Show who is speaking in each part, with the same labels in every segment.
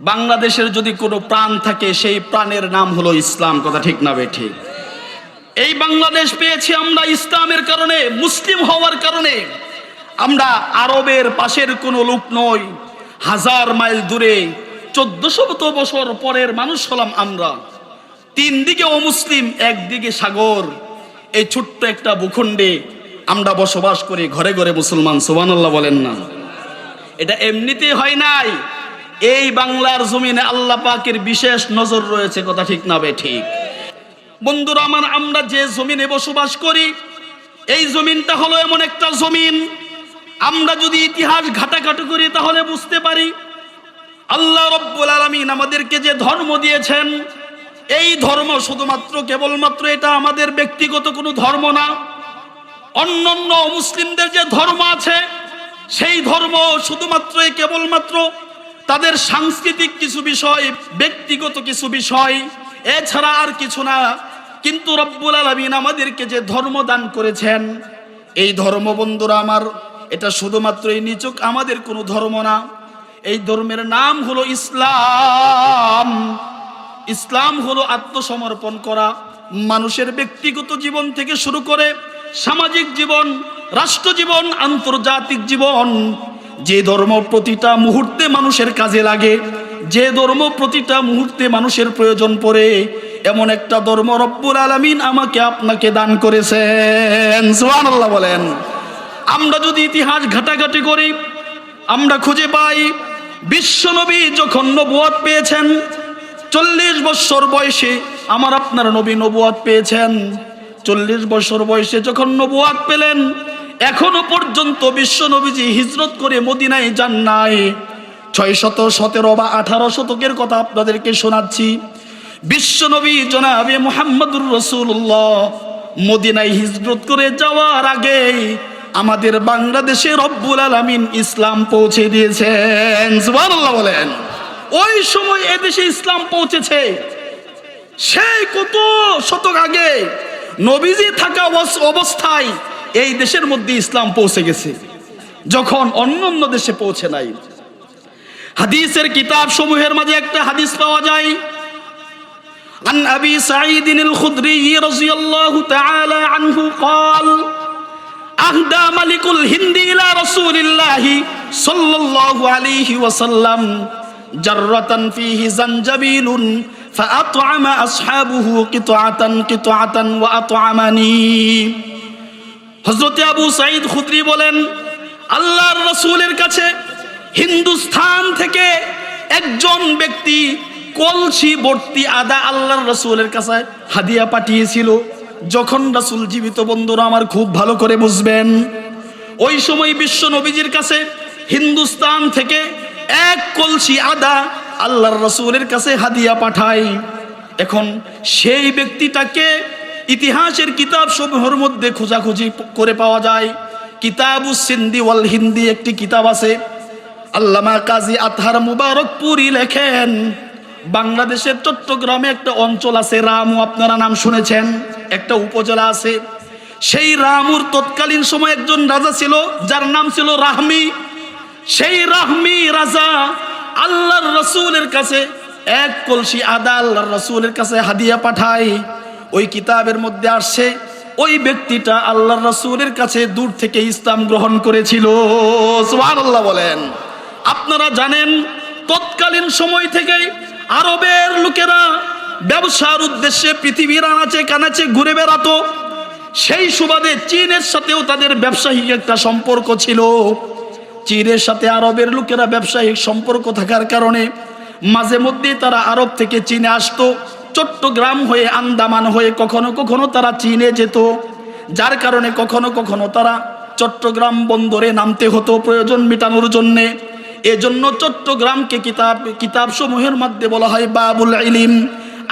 Speaker 1: বাংলাদেশের যদি কোনো প্রাণ থাকে, সেই প্রাণের নাম হলো ইসলাম। কথা ঠিক না বে ঠিক এই বাংলাদেশ পেয়েছি আমরা ইসলামের কারণে, মুসলিম হওয়ার কারণে। আমরা আরবের পাশের কোনো লোক নই। হাজার মাইল দূরে চোদ্দশো বছর পরের মানুষ হলাম আমরা। তিন দিকে অমুসলিম একদিকে সাগর। এই ছোট্ট একটা ভূখণ্ডে আমরা বসবাস করি, ঘরে ঘরে মুসলমান, সুবহানাল্লাহ বলেন না। এটা এমনিতে হয় নাই। এই বাংলার জমিনে আল্লাহ পাকের বিশেষ নজর রয়েছে, কথা ঠিক না বে ঠিক? বন্ধুরা আমার, আমরা যে জমিনে বসবাস করি, এই জমিনটা হলো এমন একটা জমিন, আমরা যদি ইতিহাস ঘাটাঘাটি করি তাহলে বুঝতে পারি, আল্লাহ রব্বুল আলমিন আমাদেরকে যে ধর্ম দিয়েছেন, এই ধর্ম শুধুমাত্র কেবলমাত্র এটা আমাদের ব্যক্তিগত কোনো ধর্ম না, অন্যান্য মুসলিমদের যে ধর্ম আছে, সেই ধর্ম শুধুমাত্রই কেবলমাত্র তাদের সাংস্কৃতিক কিছু বিষয়, ব্যক্তিগত কিছু বিষয়, এছাড়া আর কিছু না। কিন্তু রব্বুল আলমিন আমাদেরকে যে ধর্ম দান করেছেন, এই ধর্ম বন্ধুরা আমার, এটা শুধুমাত্রই নিচক আমাদের কোনো ধর্ম না। এই ধর্মের নাম হলো ইসলাম। ইসলাম হলো আত্মসমর্পণ করা। মানুষের ব্যক্তিগত জীবন থেকে শুরু করে সামাজিক জীবন রাষ্ট্র জীবন আন্তর্জাতিক জীবন যে ধর্ম প্রতিটা মুহূর্তে মানুষের কাজে লাগে, যে ধর্ম প্রতিটা মুহূর্তে মানুষের প্রয়োজন পড়ে, এমন একটা ধর্ম রব্বুল আলমিন আমাকে আপনাকে দান করেছেন। সোহান আল্লাহ বলেন। আমরা যদি ইতিহাস ঘাটাঘাটি করি, আমরা খুঁজে পাই বিশ্বনবী যখন নবুয়াত পেয়েছেন, চল্লিশ বছর বয়সে আমার আপনার নবী নবুয়াত পেয়েছেন। চল্লিশ বছর বয়সে যখন নবুয়াত পেলেন এখনও পর্যন্ত বিশ্ব নবীজি হিজরত করে মদিনায় যান নাই। ছয় শত সতেরো বা আঠারো শতকের কথা আপনাদেরকে শোনাচ্ছি। বিশ্ব নবী জনাবে মোহাম্মদুর রসুল্লাহ মদিনায় হিজরত করে যাওয়ার আগে আমাদের বাংলাদেশে রব্বুল আলামিন ইসলাম পৌঁছে দিয়েছেন। বলেন। ওই সময় এদেশে ইসলাম পৌঁছেছে। সেই কত শতক আগে নবীজি থাকা অবস- অবস্থায় এই দেশের মধ্যে ইসলাম পৌঁছে গেছে যখন অন্য অন্য দেশে পৌঁছে নাই হাদিসের কিতাব সমূহের মাঝে একটা হাদিস পাওয়া যায় عن أبي سعيد الخدري رضي الله تعالى عنه قال أهدى ملك الهند إلى رسول الله صلى الله عليه وسلم جرة فيه زنجبيل فأطعم أصحابه قطعة قطعة وأطعمني হজরতে আবু সাইদ খুদ্রি বলেন, আল্লাহর রসুলের কাছে হিন্দুস্থান থেকে একজন ব্যক্তি কলসি ভর্তি আদা আল্লাহর রসুলের কাছে হাদিয়া পাঠিয়েছিল। যখন রাসূল জীবিত, বন্ধুরা আমার খুব ভালো করে বুঝবেন, ওই সময় বিশ্ব নবীজির কাছে হিন্দুস্তান থেকে এক কলসি আদা আল্লাহর রসুলের কাছে হাদিয়া পাঠায় এখন সেই ব্যক্তিটাকে ইতিহাসের কিতাব সমূহের মধ্যে খোঁজাখুঁজি করে পাওয়া যায়। কিতাবু সিন্দি ওয়াল হিন্দি একটি কিতাব আছে। আল্লামা কাজী আতহার মুবারকপুরি লেখেন, বাংলাদেশের চট্টগ্রামে একটা অঞ্চল আছে, রামু, আপনারা নাম শুনেছেন, একটা উপজেলা আছে। সেই রামুর তৎকালীন সময় একজন রাজা ছিল, যার নাম ছিল রাহমি। সেই রাহমি রাজা আল্লাহর রসুলের কাছে এক কলসি আদা আল্লাহর রসুলের কাছে হাদিয়া পাঠায়। ওই কিতাবের মধ্যে আসছে ওই ব্যক্তিটা আল্লাহ রসুলের কাছে দূর থেকে ইসলাম গ্রহণ করেছিল। সুবহানাল্লাহ বলেন। আপনারা জানেন, তৎকালীন সময় থেকেই আরবের লোকেরা ব্যবসার উদ্দেশ্যে পৃথিবীর আনাচে কানাচে ঘুরে বেড়াতো। সেই সুবাদে চীনের সাথেও তাদের ব্যবসায়িক একটা সম্পর্ক ছিল। চীনের সাথে আরবের লোকেরা ব্যবসায়িক সম্পর্ক থাকার কারণে মাঝে মধ্যে তারা আরব থেকে চীনে আসতো। চট্টগ্রাম হয়ে, আন্দামান হয়ে কখনো কখনো তারা চীনে যেত। যার কারণে কখনো কখনো তারা চট্টগ্রাম বন্দরে নামতে হতো প্রয়োজন মেটানোর জন্যে। এজন্য চট্টগ্রামকে কিতাব কিতাব সমূহের মধ্যে বলা হয় বাবুল ইলিম।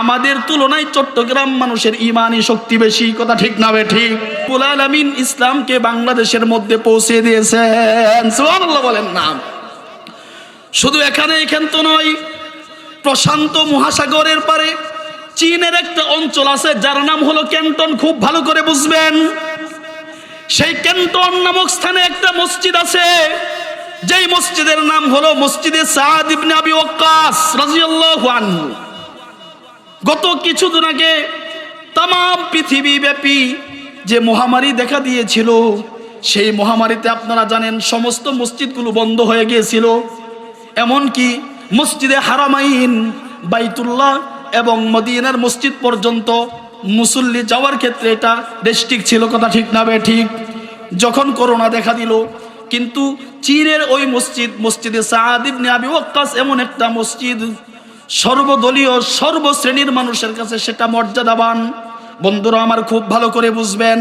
Speaker 1: আমাদের তুলনায় চট্টগ্রাম মানুষের ইমানি শক্তি বেশি, কথা ঠিক না বে ঠিক? কুল আলামিন ইসলামকে বাংলাদেশের মধ্যে পৌঁছে দিয়েছেন। সুবহানাল্লাহ বলেন না। শুধু এখানে এখান তো নয়, প্রশান্ত মহাসাগরের পারে চীনের একটা অঞ্চল আছে, যার নাম হলো ক্যান্টন, খুব ভালো করে বুঝবেন। সেই ক্যান্টন নামক স্থানে একটা মসজিদ আছে, যেই মসজিদের নাম হলো মসজিদে সাদ ইবনে আবি ওয়াক্কাস রাদিয়াল্লাহু আনহু। গত কিছুদিন আগে তাম পৃথিবী ব্যাপী যে মহামারী দেখা দিয়েছিল, সেই মহামারীতে আপনারা জানেন সমস্ত মসজিদগুলো বন্ধ হয়ে গিয়েছিল। এমনকি মসজিদে হারামাইন বাইতুল্লাহ এবং মদিনার মসজিদ পর্যন্ত মুসল্লি যাওয়ার ক্ষেত্রে এটা রেস্ট্রিক্ট ছিল, কথা ঠিক না ঠিক। যখন করোনা দেখা দিল, কিন্তু চীনের ওই মসজিদ, মসজিদে সাদ ইবনে আবি ওয়াক্কাস এমন একটা মসজিদ, সর্বদলীয়, সর্বশ্রেণীর মানুষের কাছে সেটা মর্যাদাবান। বন্ধুরা, আমার খুব ভালো করে বুঝবেন,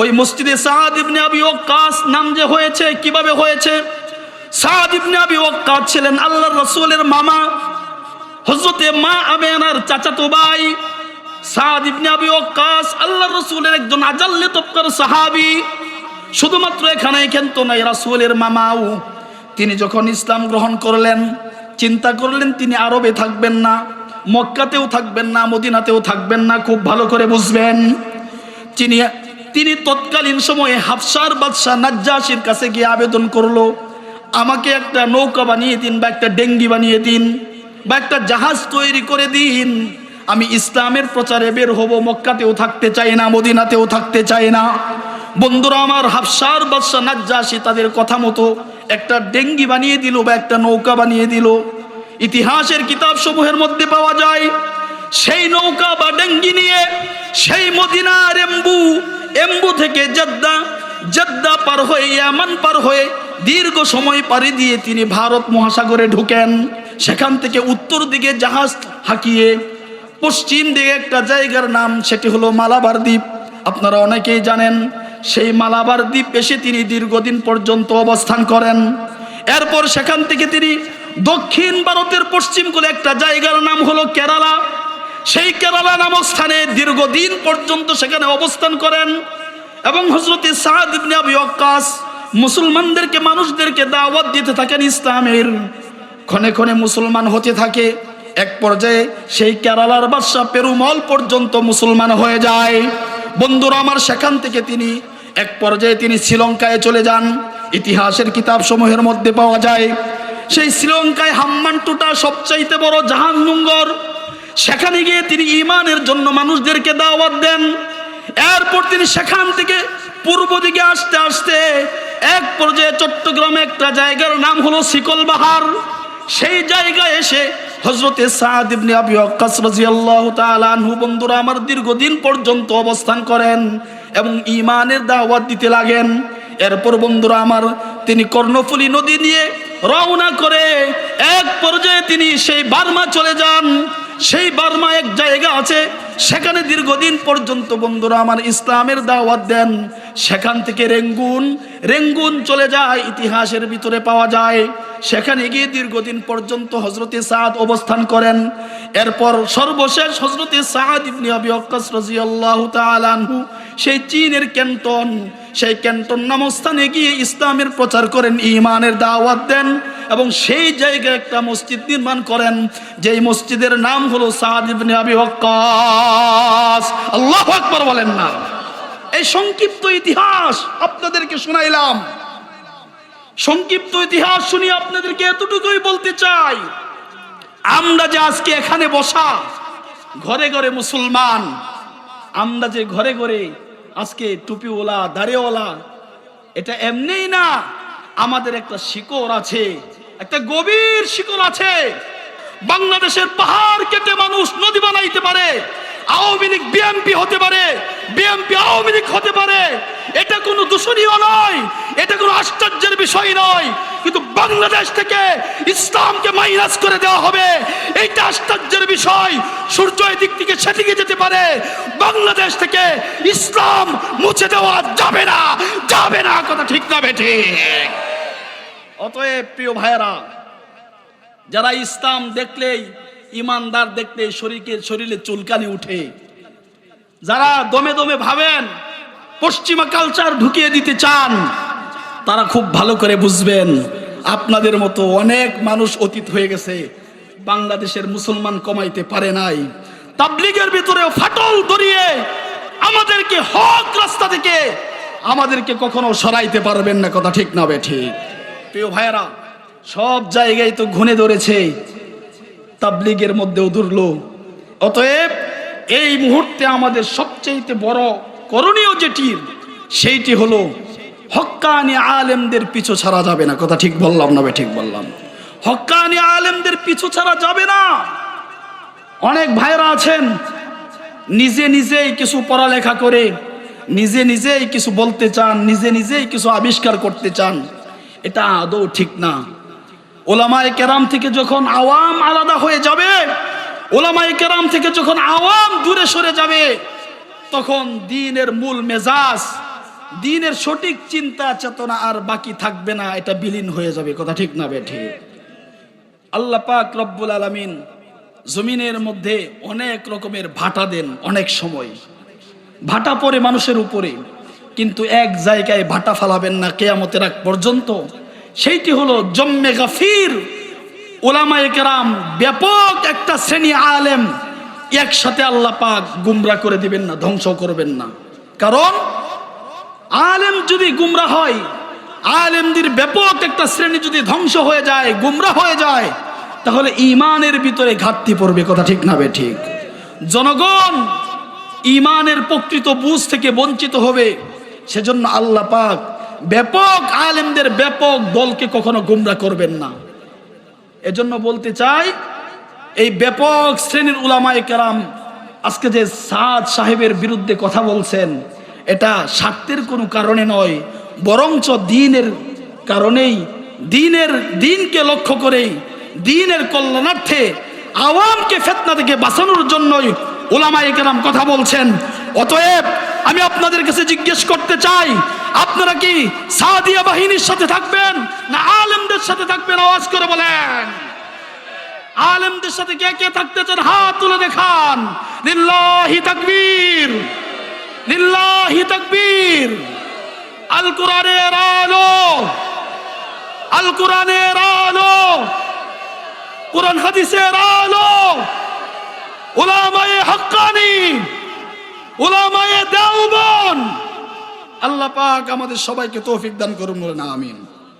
Speaker 1: ওই মসজিদে সাদ ইবনে আবি ওয়াক্কাস নাম যে হয়েছে, কীভাবে হয়েছে? সাদ ইবনে আবি ওয়াক্কাস ছিলেন আল্লাহ রাসূলের মামা হযরতে মা আমেনার চাচাতো ভাই সাদ ইবনে আবি ওয়াক্কাস আল্লাহর রাসূলের একজন আজাল্লে তবকার সাহাবী। শুধুমাত্র এখানে কিন্তু নাই রাসূলের মামাও। তিনি যখন ইসলাম গ্রহণ করলেন, চিন্তা করলেন তিনি আরবে থাকবেন না, মক্কাতেও থাকবেন না, মদিনাতেও থাকবেন না, খুব ভালো করে বুঝবেন। তিনি তিনি তৎকালীন সময়ে হাফসার বাদশাহ নাজ্জাসির কাছে গিয়ে আবেদন করল, আমাকে একটা নৌকা বানিয়ে দিন বা একটা ডেঙ্গি বানিয়ে দিন। বা একটা জাহাজ তৈরি করে দিন। আমি ইসলামের প্রচারে বের হব, মক্কাতেও থাকতে চাই না, মদিনাতেও থাকতে চাই না। বন্ধুরা, আমার হাফসার বাদশাহ নাজ্জাসি তাদের কথা মতো একটা ডেঙ্গি বানিয়ে দিল বা একটা নৌকা বানিয়ে দিল। ইতিহাসের কিতাব সমূহের মধ্যে পাওয়া যায়, সেই নৌকা বা ডেঙ্গি নিয়ে সেই মদিনার এম্বু এম্বু থেকে জেদ্দা জেদ্দা পার হয়ে ইয়ামান পার হয়ে দীর্ঘ সময় পাড়ি দিয়ে তিনি ভারত মহাসাগরে ঢুকেন। সেখান থেকে উত্তর দিকে জাহাজ হাঁকিয়ে পশ্চিম দিকে একটা জায়গার নাম, সেটি হলো মালাবার দ্বীপ। আপনারা অনেকেই জানেন, সেই মালাবার দ্বীপ এসে তিনি দীর্ঘদিন পর্যন্ত অবস্থান করেন। এরপর সেখান থেকে তিনি দক্ষিণ ভারতের পশ্চিম কোলে একটা জায়গার নাম হলো কেরালা। সেই কেরালা নামক স্থানে দীর্ঘদিন পর্যন্ত সেখানে অবস্থান করেন এবং হজরতে সাদ ইবনে আবি ওয়াক্কাস মুসলমানদেরকে, মানুষদেরকে দাওয়াত দিতে থাকেন ইসলামের। ক্ষণে ক্ষণে মুসলমান হতে থাকে। এক পর্যায়ে সেই কেরালার বাদশাহ পেরুমল পর্যন্ত মুসলমান হয়ে যায়। বন্ধুরা, আমার সেখান থেকে তিনি এক পর্যায়ে তিনি শ্রীলঙ্কায় চলে যান। ইতিহাসের কিতাব সমূহের মধ্যে পাওয়া যায়। সেই শ্রীলঙ্কায় হাম্মানটুটা সবচাইতে বড় জাহান্নুঙ্গর সেখানে গিয়ে তিনি ইমানের জন্য মানুষদেরকে দাওয়াত দেন। এরপর তিনি সেখান থেকে পূর্ব দিকে আসতে আসতে এক পর্যায়ে চট্টগ্রামে একটা জায়গার নাম হলো শিকলবাহার। সেই জায়গায় এসে হজরতে সাদ আবি ওয়াক্কাস তাআলা আনহু বন্ধুরা আমার দীর্ঘদিন পর্যন্ত অবস্থান করেন এবং ইমানের দাওয়াত দিতে লাগেন। এরপর বন্ধুরা আমার তিনি কর্ণফুলী নদী নিয়ে রওনা করে এক পর্যায়ে তিনি সেই বার্মা চলে যান। সেই বার্মা এক জায়গা আছে সেখানে দীর্ঘদিন পর্যন্ত বন্ধুরা আমার ইসলামের দাওয়াত দেন। সেখান থেকে রেঙ্গুন রেঙ্গুন চলে যায়, ইতিহাসের ভিতরে পাওয়া যায়। সেখানে গিয়ে দীর্ঘদিন পর্যন্ত হজরতে সাদ অবস্থান করেন। এরপর সর্বশেষ হজরতে সাদ ইবনে আবি অক্কাস রাজিয়াল্লাহু তাআলা আনহু, সেই চীনের ক্যান্টন সেই ক্যান্টন নামক স্থানে গিয়ে ইসলামের প্রচার করেন ইমানের দাওয়াত দেন এবং সেই জায়গায় একটা মসজিদ নির্মাণ করেন, যেই মসজিদের নাম হলো সাদ ইবনে আবি ওয়াক্কাস। আল্লাহু আকবার বলেন না। এই সংক্ষিপ্ত ইতিহাস আপনাদেরকে শোনাইলাম। সংক্ষিপ্ত ইতিহাস শুনি আপনাদেরকে এতটুকুই বলতে চাই, আমরা যে আজকে এখানে বসা, ঘরে ঘরে মুসলমান, আমরা যে ঘরে ঘরে আজকে টুপিওয়ালা, দাড়িওয়ালা, এটা এমনিই না, আমাদের একটা শিকড় আছে, একটা গভীর শিকড় আছে। বাংলাদেশের পাহাড় কেটে মানুষ নদী বানাইতে পারে আওয়ামী লীগ বিএনপি হতে পারে বিএনপি আওয়ামী লীগ হতে পারে। এটা কোনো দূষণীয় নয়, এটা কোনো আশ্চর্যের বিষয় নয়। কিন্তু বাংলাদেশ থেকে ইসলামকে মাইনাস করে দেওয়া হবে, এইটা আশ্চর্যের বিষয়। সূর্য দিক থেকে সেদিকে যেতে পারে। বাংলাদেশ থেকে ইসলাম মুছে দেওয়া যাবে না যাবে না, কথা ঠিক না, বেঠে। অতএব প্রিয় ভাইয়েরা, যারা ইসলাম দেখলেই ইমানদার দেখতে শরীরকে, শরীরে চুলকানি উঠে। যারা দমে দমে ভাবেন, পশ্চিমা কালচার ঢুকিয়ে দিতে চান, তারা খুব ভালো করে বুঝবেন, আপনাদের মতো অনেক মানুষ অতীত হয়ে গেছে, বাংলাদেশের মুসলমান কমাইতে পারে নাই। তাবলিগের ভিতরেও ফাটল ধরিয়ে আমাদেরকে হক রাস্তা থেকে আমাদেরকে কখনো সরাইতে পারবেন না, কথা ঠিক না বে ঠিক প্রিয় ভাইয়েরা, সব জায়গায় তো ঘুনে ধরেছে তাবলিগের মধ্যেও ধরলো অতএব এই মুহূর্তে আমাদের সবচেয়ে বড় করণীয় যেটি, সেইটি হলো হক্কানি আলেমদের পিছু ছাড়া যাবে না। কথা ঠিক বললাম না ঠিক বললাম। হক্কানি আলেমদের পিছু ছাড়া যাবে না। অনেক ভাইরা আছেন, নিজে নিজেই কিছু পড়ালেখা করে, নিজে নিজেই কিছু বলতে চান, নিজে নিজেই কিছু আবিষ্কার করতে চান। এটা আদৌ ঠিক না। ওলামায়ে কেরাম থেকে যখন আওয়াম আলাদা হয়ে যাবে, ওলামায়ে কেরাম থেকে যখন আওয়াম দূরে সরে যাবে, তখন দিনের মূল মেজাজ, দিনের সঠিক চিন্তা, চেতনা আর বাকি থাকবে না, এটা বিলীন হয়ে যাবে। কথা ঠিক না বে ঠিক? আল্লাহ পাক রব্বুল আলামিন জমিনের মধ্যে অনেক রকমের ভাটা দেন, অনেক সময়। ভাটা পড়ে মানুষের উপরে, কিন্তু এক জায়গায় ভাটা ফালাবেন না, কেয়ামতের আগ পর্যন্ত। সেইটি হলো জম্মে গাফির। ওলামায়ে কেরাম ব্যাপক একটা শ্রেণি আলেম একসাথে আল্লাহ পাক গুমরা করে দিবেন না, ধ্বংস করবেন না। কারণ আলেম যদি গুমরা হয়, আলেমদের ব্যাপক একটা শ্রেণি যদি ধ্বংস হয়ে যায়, গুমরা হয়ে যায়, তাহলে ইমানের ভিতরে ঘাটতি পড়বে, কথা ঠিক না বে ঠিক? জনগণ ইমানের প্রকৃত বুঝ থেকে বঞ্চিত হবে, সেজন্য আল্লাহ পাক ব্যাপক আলেমদের ব্যাপক দলকে কখনো গুমরা করবেন না। এজন্য বলতে চাই, এই ব্যাপক শ্রেণির উলামায়ে কেরাম আজকে যে সাদ সাহেবের বিরুদ্ধে কথা বলছেন, এটা স্বার্থের কোনো কারণে নয়, বরঞ্চ দিনের কারণেই, দিনের দিনকে লক্ষ্য করেই, দিনের কল্যাণার্থে, আওয়ামকে ফেতনা থেকে বাঁচানোর জন্যই ওলামায়ে কেরাম কথা বলছেন। অতএব আমি আপনাদের কাছে জিজ্ঞেস করতে চাই আপনারা কি সাদিয়া বাহিনীর সাথে থাকবেন না আলেমদের সাথে থাকবেন? আওয়াজ করে বলেন। আলেমদের সাথে কে কে থাকতে চান? হাত তুলে দেখান। লিল্লাহি তাকবীর। লিল্লাহি তাকবীর। আল কোরআনের আলো। আল কোরআনের আলো। কোরআন হাদিসের আলো। ওলামায়ে হাক্কানি। ওলামায়ে দেওবন আল্লাহ পাক আমাদের সবাইকে তৌফিক দান করুন বলে না আমিন।